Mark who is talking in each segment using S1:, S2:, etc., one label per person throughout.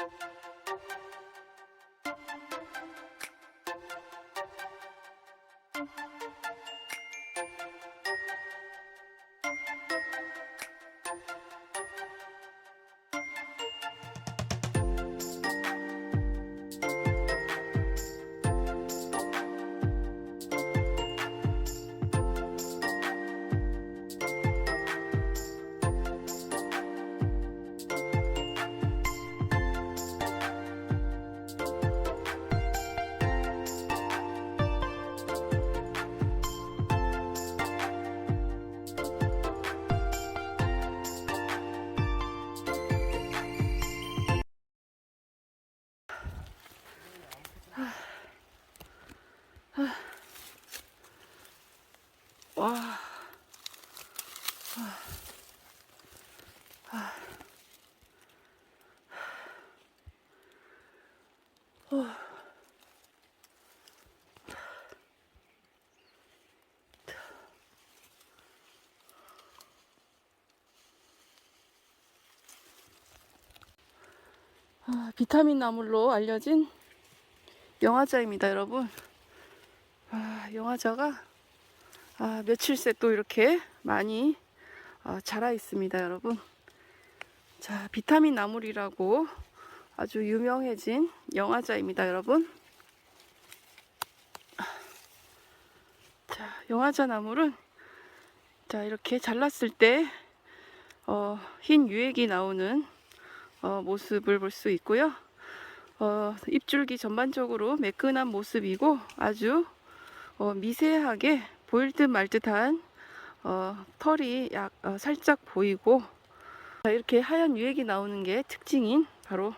S1: 와. 아, 비타민 나물로 알려진 영화자입니다, 여러분. 아, 영화자가 아, 며칠 새 또 이렇게 많이 어, 자라 있습니다, 여러분. 자, 비타민 나물이라고 아주 유명해진 영화자입니다, 여러분. 자, 영화자 나물은 자, 이렇게 잘랐을 때 어, 흰 유액이 나오는 어, 모습을 볼 수 있고요. 어, 잎줄기 전반적으로 매끈한 모습이고 아주 어, 미세하게 보일 듯 말 듯한 어, 털이 약 어, 살짝 보이고 자, 이렇게 하얀 유액이 나오는 게 특징인 바로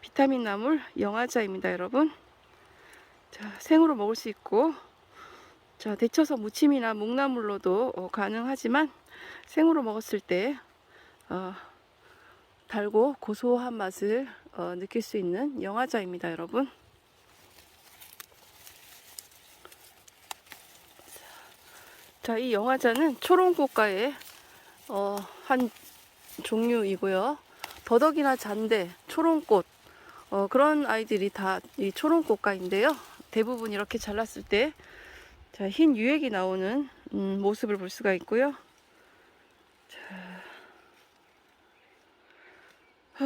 S1: 비타민 나물 영화자입니다, 여러분. 자, 생으로 먹을 수 있고 자, 데쳐서 무침이나 묵나물로도 어, 가능하지만 생으로 먹었을 때 어, 달고 고소한 맛을 어, 느낄 수 있는 영화자입니다, 여러분. 자, 이 영화자는 초롱꽃가의 어, 한 종류이고요. 더덕이나 잔대, 초롱꽃 어, 그런 아이들이 다 이 초롱꽃가인데요. 대부분 이렇게 잘랐을 때 자, 흰 유액이 나오는 음, 모습을 볼 수가 있고요. 자, 후.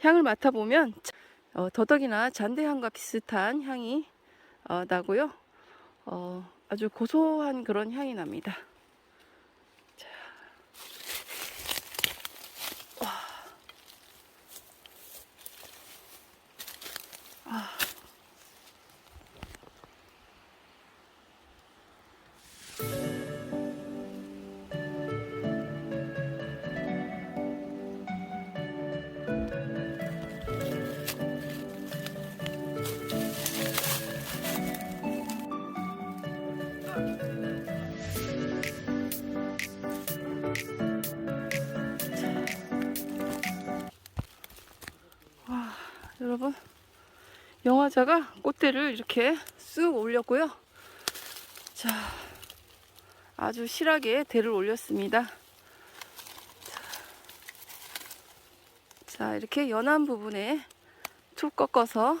S1: 향을 맡아보면 어, 더덕이나 잔대향과 비슷한 향이 어, 나고요. 어, 아주 고소한 그런 향이 납니다. 여러분. 영화자가 꽃대를 이렇게 쑥 올렸고요. 자 아주 실하게 대를 올렸습니다. 자, 자 이렇게 연한 부분에 툭 꺾어서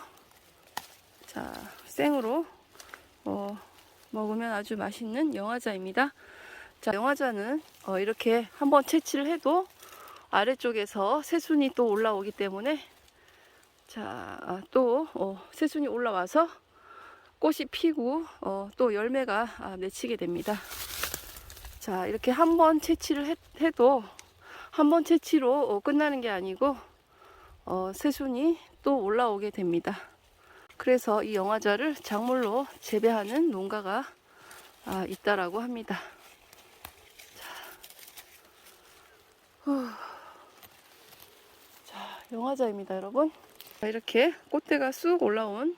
S1: 자 생으로 어, 먹으면 아주 맛있는 영화자입니다. 자 영화자는 어, 이렇게 한번 채취를 해도 아래쪽에서 새순이 또 올라오기 때문에 자, 아, 또 어, 새순이 올라와서 꽃이 피고 어, 또 열매가 아, 맺히게 됩니다. 자, 이렇게 한 번 채취를 해, 해도 한 번 채취로 어, 끝나는 게 아니고 어, 새순이 또 올라오게 됩니다. 그래서 이 영화자를 작물로 재배하는 농가가 아, 있다라고 합니다. 자, 후. 자, 영화자입니다, 여러분. 자, 이렇게 꽃대가 쑥 올라온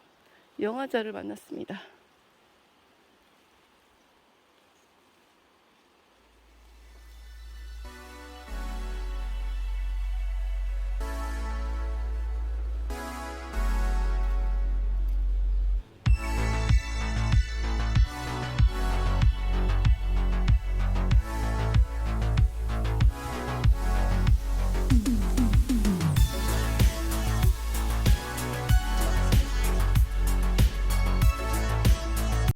S1: 영화자를 만났습니다.